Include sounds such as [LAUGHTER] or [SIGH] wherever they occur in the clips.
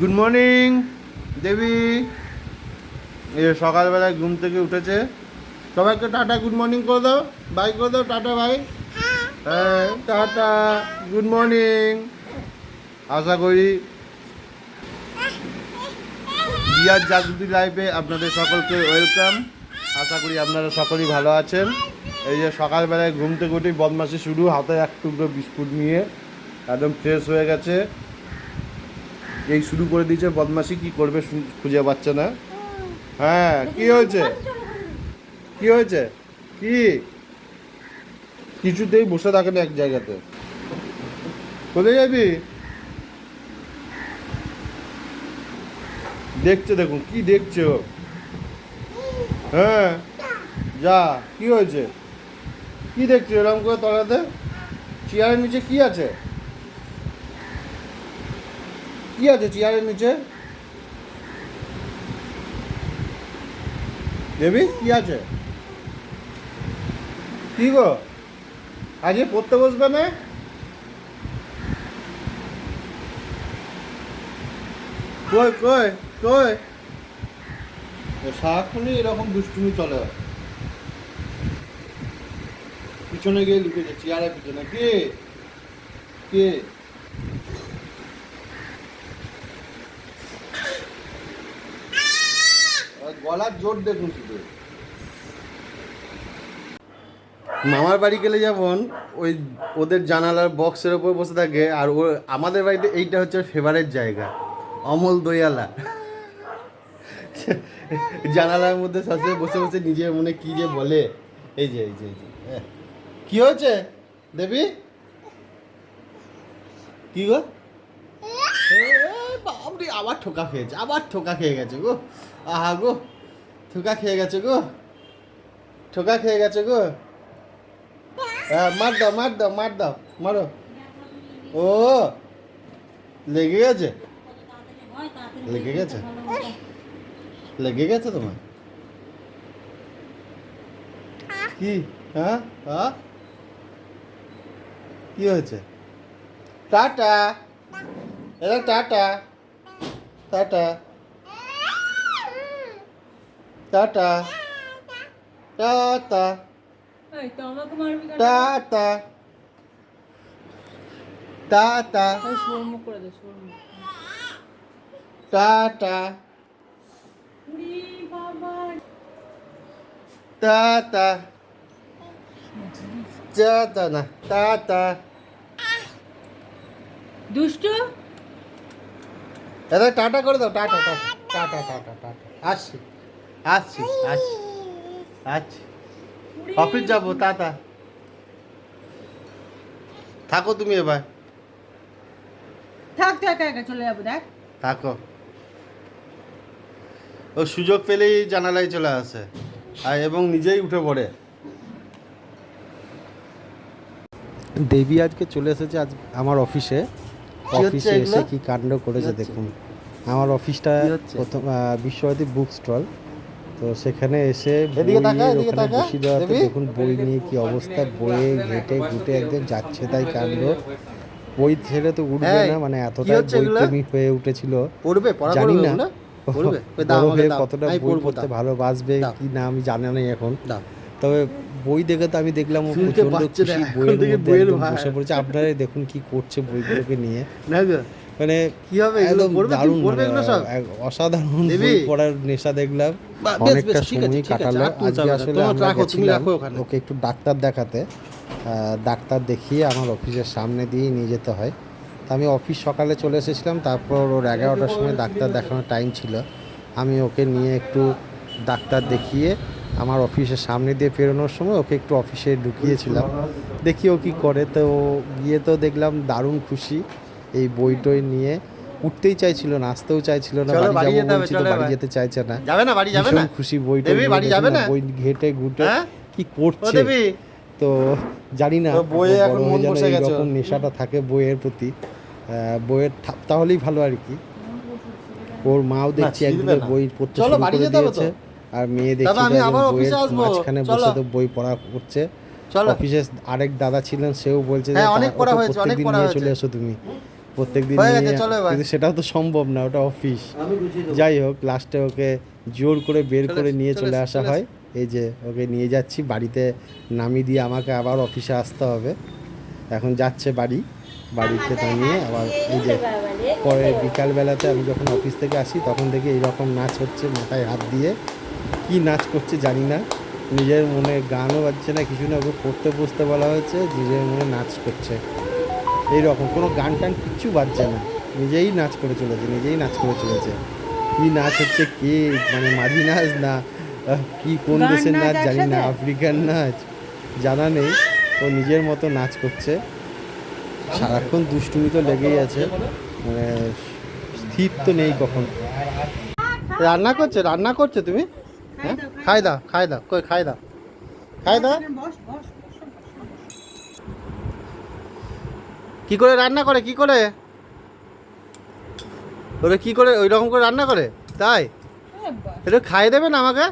Good morning দেবী এই যে সকালবেলায় ঘুম থেকে উঠেছে। সবাইকে টাটা গুড মর্নিং করে দাও। বাই করে দাও, টাটা ভাই হ্যাঁ টাটা গুড মর্নিং আশা করি রিয়ার জাগৃতি লাইফে আপনাদের সকলকে ওয়েলকাম আশা করি আপনারা সকলেই ভালো আছেন। এই যে সকালবেলায় ঘুম থেকে উঠেই বদমাসি শুরু, হাতে এক টুকরো বিস্কুট নিয়ে একদম ফ্রেশ হয়ে গেছে। এই শুরু করে দিয়েছে বদমাসি কি করবে খুঁজে পাচ্ছে না। হ্যাঁ কি হয়েছে? কি হয়েছে? কি? কিছুতেই বসে থাকে না এক জায়গাতে। কোথায় যাবি? দেখছে দেখুন, কি দেখছে ও? হ্যাঁ যা, কি হয়েছে? কি দেখছ এরকম করে তলাতে? চেয়ারের নিচে কি আছে? কি আছে চেয়ারের নিচে দেবী, কি আছে? কি গো? আজকে পড়তে বসবে না? কই কই কই? সারাক্ষণই এরকম দুষ্টুমি চলে। পিছনে গিয়ে লুকেছে চেয়ারের পিছনে। কে? কে আর গলার জোর দেখুন শুধু। মামার বাড়ি গেলে যেমন ওই ওদের জানালার বক্সের ওপর বসে থাকে, আর ও আমাদের বাড়িতে এইটা হচ্ছে ফেভারেট জায়গা, অমল দয়ালা। জানালার মধ্যে সবসময় বসে বসে নিজের মনে কি যে বলে। এই যে এই যে হ্যাঁ। কি হয়েছে, দেবী? কি গো? আবার ঠোকা খেয়েছে, আবার ঠোকা খেয়ে গেছে গো। আহা গো। ঠোকা খেয়ে গেছে গো। ঠোকা খেয়ে গেছে গো। হ্যাঁ মার দাও মার দাও মার দাও, মারো। ও, লেগে গেছে? লেগে গেছে? লেগে গেছে তোমার? কি? হ্যাঁ হ্যাঁ? কি হয়েছে? টাটা। এরা টাটা। টাটা। টাটা টাটা? টাটা টাটা টাটা টাটা টাটা না টাটা দুষ্টু? দাদা টাটা করে দাও টাটা টাটা টাটা টাটা টাটা আসছি। আসছি আসছি আসছি অফিস যাব টাটা। থাকো তুমি এবার। থাক থাক একা চলে যাব দেখ। থাকো। ও সুযোগ পেলেই জানালায় চলে আসে। আর এবং নিজেই উঠে পড়ে। দেবী আজকে চলে এসেছে আজ আমার অফিসে। অফিসে এসে কি কাণ্ড করেছে দেখুন। আমার অফিসটা প্রথম বিশ্বভারতী বুক স্টল। তো সেখানে এসে বসিয়ে দেওয়াতে দেখুন বই নিয়ে কি অবস্থা বইয়ে ঘেটে ঘুটে একদম যাচ্ছে তাই কাণ্ড। বই ছেড়ে তো উঠবে না মানে কি এতটাই হচ্ছে বই এগুলো? হয়ে উঠেছিল। জানি না। বড় হয়ে কতটা বই পড়তে ভালোবাসবে কি না আমি জানি না এখন। তবে বই দেখে তো আমি দেখলাম ও প্রচণ্ড খুশি বইয়ের মধ্যে। বসে পড়েছে। আপনারাই দেখুন কি করছে বইগুলোকে নিয়ে। মানে কি হবে এগুলো? একদম পড়বে দারুণ পড়বে মানে এগুলো সব? অসাধারণ পড়ার নেশা দেখলাম। অনেকটা বেশ, ঠিক আছে, সময় কাটালো। আজকে আসলে আমরা গেছিলাম ওকে একটু ডাক্তার দেখাতে। ডাক্তার দেখিয়ে আমার অফিসের সামনে দিয়েই নিয়ে যেতে হয়। তা আমি অফিস সকালে চলে এসেছিলাম তারপর ওর এগারোটার সময় ডাক্তার দেখানোর টাইম ছিল। আমি ওকে নিয়ে একটু ডাক্তার দেখিয়ে আমার অফিসের সামনে দিয়ে পেরোনোর সময় ওকে একটু অফিসে ঢুকিয়েছিলাম। দেখি ও কী করে। তো ও গিয়ে তো দেখলাম দারুণ খুশি। এই বই টই নিয়ে উঠতেই চাইছিল না আসতেও চাইছিল না বাড়ি যাব বলছি তো বাড়ি যেতে চাইছে না যাবে না বাড়ি যাবে না খুশি বই দেবী, বাড়ি যাবে না? বই ঘেটে ঘুটে হ্যাঁ? কি করছে দেবী তো জানি না বইয়ে এখন মন বসে গেছে এইরকম ওর। নেশাটা থাকে বইয়ের প্রতি বইয়ের তাহলেই ভালো আর কি ওর মাও দেখছি একদিকে বই পড়তে চলো, শুরু বাড়ি করে যেতে হবে তো। দিয়েছে আর মেয়ে দেখছি দাদা, আমি আবার অফিসে বইয়ের আসব। মাঝখানে বসে তো বই পড়া করছে চলো অফিসে আরেক দাদা ছিলেন সেও বলছে যে হ্যাঁ, অনেক পড়া হয়েছে, অনেক পড়া হয়েছে। চলে এসো তুমি নিয়ে- চলো কিন্তু সেটাও তো সম্ভব না ওটা অফিস যাই হোক লাস্টে ওকে জোর করে বের করে নিয়ে চলে চলে আসা হয়। এই যে ওকে নিয়ে যাচ্ছি বাড়িতে নামিয়ে দিয়ে আমাকে আবার অফিসে আসতে হবে। এখন যাচ্ছে বাড়ি বাড়িতে নামিয়ে আবার এই যে পরে বিকালবেলাতে আমি যখন অফিস থেকে আসি তখন থেকে এইরকম নাচ হচ্ছে মাথায় হাত দিয়ে। কি নাচ করছে জানি না। নিজের মনে গানও বাজছে না কিছু না ওকে পড়তে বসতে বলা হয়েছে নিজের মনে নাচ করছে। এই রকম কোনো গান টান কিচ্ছু বাজছে না। নিজেই নাচ করে চলেছে নিজেই নাচ করে চলেছে। কি নাচ হচ্ছে কে মানে মাঝি নাচ না কি কোন দেশের নাচ নাচ জানি না আফ্রিকান নাচ জানা নেই। ও নিজের মতো নাচ করছে। সারাক্ষণ দুষ্টুমি তো লেগেই আছে। মানে স্থির তো নেই কখন। রান্না করছে রান্না করছে তুমি? হ্যাঁ? খাই দাও খাই দাও কই খাই দাও। খাই দাও বস বস বস কি করে রান্না করে? কি করে? ওরা কি করে ওই রকম করে রান্না করে? তাই? একটু খাইয়ে দেবেন আমাকে?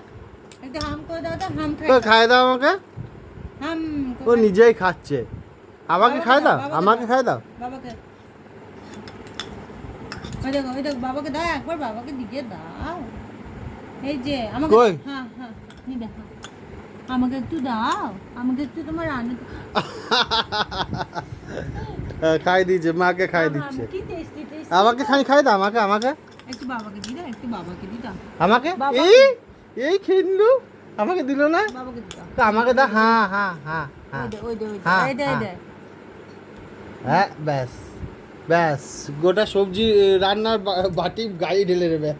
খাইয়ে দাও আমাকে? ও নিজেই খাচ্ছে। আমাকে খাই দাও আমাকে। খাই দাও? বাবাকে। একবার বাবাকে দিকে দাও। এই যে আমাকে হ্যাঁ হ্যাঁ আমাকে একটু দাও আমাকে একটু তোমার রান্না হ্যাঁ, [LAUGHS] খাই দিচ্ছে মাকে খাই দিচ্ছে। আমাকে খাই খাই দাও আমাকে আমাকে। দি দি আমাকে? এই এই খেয়ে নিলো আমাকে দিল না? তো আমাকে দাও হ্যাঁ হ্যাঁ হ্যাঁ হ্যাঁ। দে দে দে হ্যাঁ, দে ব্যাস ব্যাস। গোটা সবজি রান্নার বাটি গায়ে ঢেলে নেবে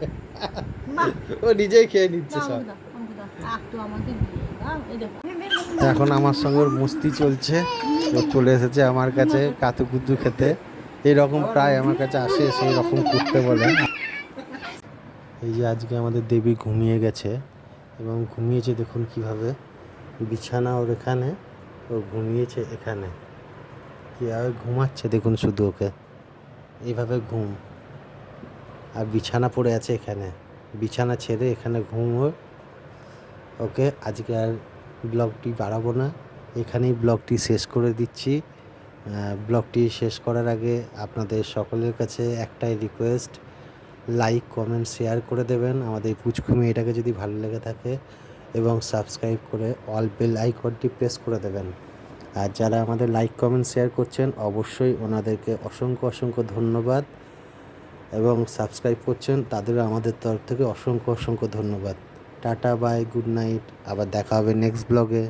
ও নিজেই খেয়ে নিচ্ছে সব। এখন আমার সঙ্গে মস্তি চলছে। ও চলে এসেছে আমার কাছে কাতুকুতু খেতে। এইরকম প্রায় আমার কাছে আসে সেই রকম করতে বলে। এই যে আজকে আমাদের দেবী ঘুমিয়ে গেছে এবং ঘুমিয়েছে দেখুন কীভাবে। বিছানা ওর এখানে, ও ঘুমিয়েছে এখানে। কীভাবে ঘুমাচ্ছে দেখুন শুধু ওকে। এইভাবে ঘুম। আর বিছানা পড়ে আছে এখানে। বিছানা ছেড়ে এখানে ঘুম ওকে আজকে আর ব্লগটি বাড়াবো না। এখানেই ব্লগটি শেষ করে দিচ্ছি। ব্লগটি শেষ করার আগে আপনাদের সকলের কাছে একটাই রিকোয়েস্ট লাইক কমেন্ট শেয়ার করে দেবেন। আমাদের পুচকুমি এটাকে যদি ভালো লেগে থাকে এবং সাবস্ক্রাইব করে অল বেল আইকনটি প্রেস করে দেবেন। আর যারা আমাদের লাইক কমেন্ট শেয়ার করছেন, অবশ্যই ওনাদেরকে অসংখ্য অসংখ্য ধন্যবাদ এবং সাবস্ক্রাইব করছেন, তাদেরও আমাদের তরফ থেকে অসংখ্য অসংখ্য ধন্যবাদ। টাটা বাই গুড নাইট আবার দেখা হবে নেক্সট ব্লগে